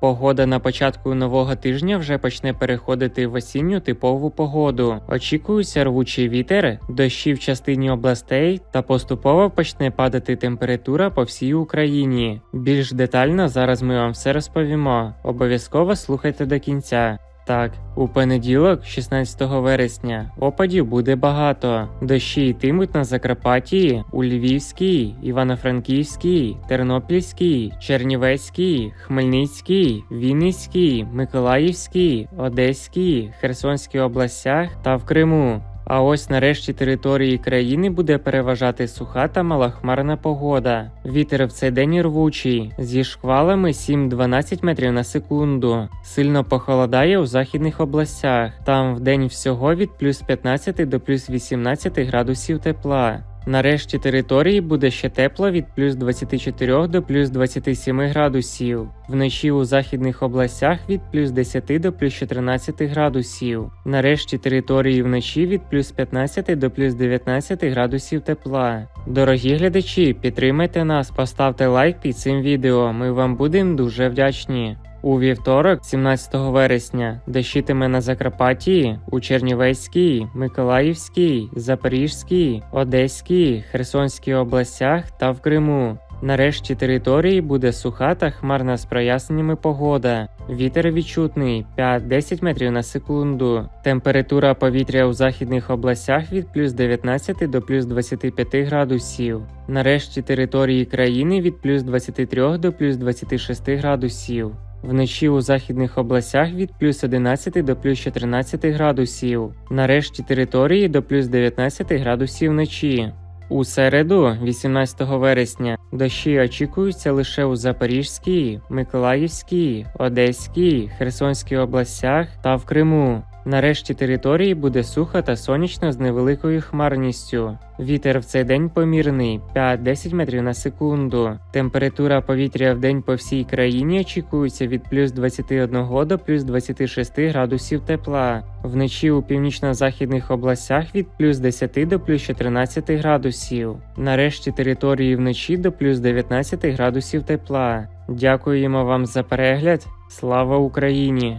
Погода на початку нового тижня вже почне переходити в осінню типову погоду. Очікується рвучий вітер, дощі в частині областей та поступово почне падати температура по всій Україні. Більш детально зараз ми вам все розповімо. Обов'язково слухайте до кінця. Так, у понеділок, 16 вересня, опадів буде багато. Дощі йтимуть на Закарпатті, у Львівській, Івано-Франківській, Тернопільській, Чернівецькій, Хмельницькій, Вінницькій, Миколаївській, Одеській, Херсонській областях та в Криму. А ось нарешті території країни буде переважати суха та малохмарна погода. Вітер в цей день рвучий, зі шквалами 7-12 метрів на секунду. Сильно похолодає у західних областях. Там в день всього від плюс 15 до плюс 18 градусів тепла. Нарешті території буде ще тепло від плюс 24 до плюс 27 градусів. Вночі у західних областях від плюс 10 до плюс 14 градусів. Нарешті території вночі від плюс 15 до плюс 19 градусів тепла. Дорогі глядачі, підтримайте нас, поставте лайк під цим відео. Ми вам будемо дуже вдячні. У вівторок, 17 вересня, дощитиме на Закарпатті, у Чернівецькій, Миколаївській, Запорізькій, Одеській, Херсонській областях та в Криму. Нарешті території буде суха та хмарна з проясненнями погода. Вітер відчутний 5-10 метрів на секунду. Температура повітря у західних областях від плюс 19 до плюс 25 градусів. Нарешті території країни від плюс 23 до плюс 26 градусів. Вночі у західних областях від плюс 11 до плюс 14 градусів. Нарешті території до плюс 19 градусів вночі. У середу, 18 вересня, дощі очікуються лише у Запорізькій, Миколаївській, Одеській, Херсонській областях та в Криму. Нарешті території буде сухо та сонячно з невеликою хмарністю. Вітер в цей день помірний 5-10 метрів на секунду. Температура повітря в день по всій країні очікується від плюс 21 до плюс 26 градусів тепла. Вночі у північно-західних областях від плюс 10 до плюс 14 градусів. Нарешті території вночі до плюс 19 градусів тепла. Дякуємо вам за перегляд. Слава Україні!